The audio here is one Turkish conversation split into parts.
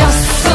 Yassı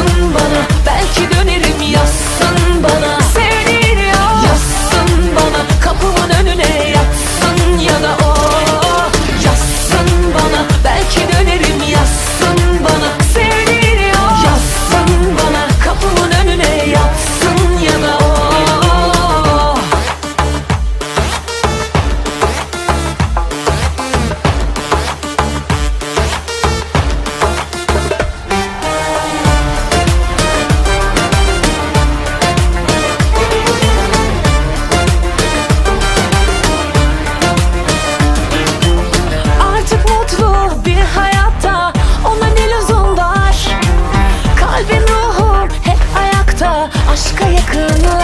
押しかやくの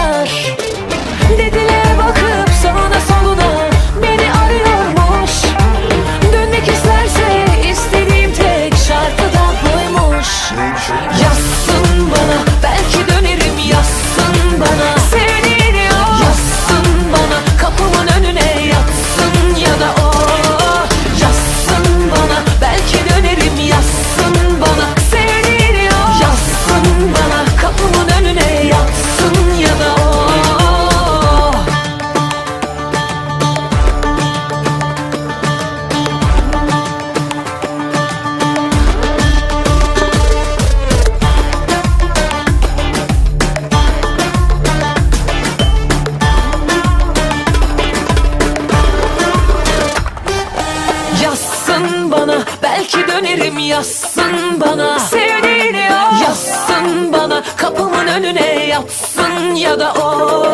yazsın bana. Sevdiğini Yazsın bana. Kapımın önüne yatsın ya da o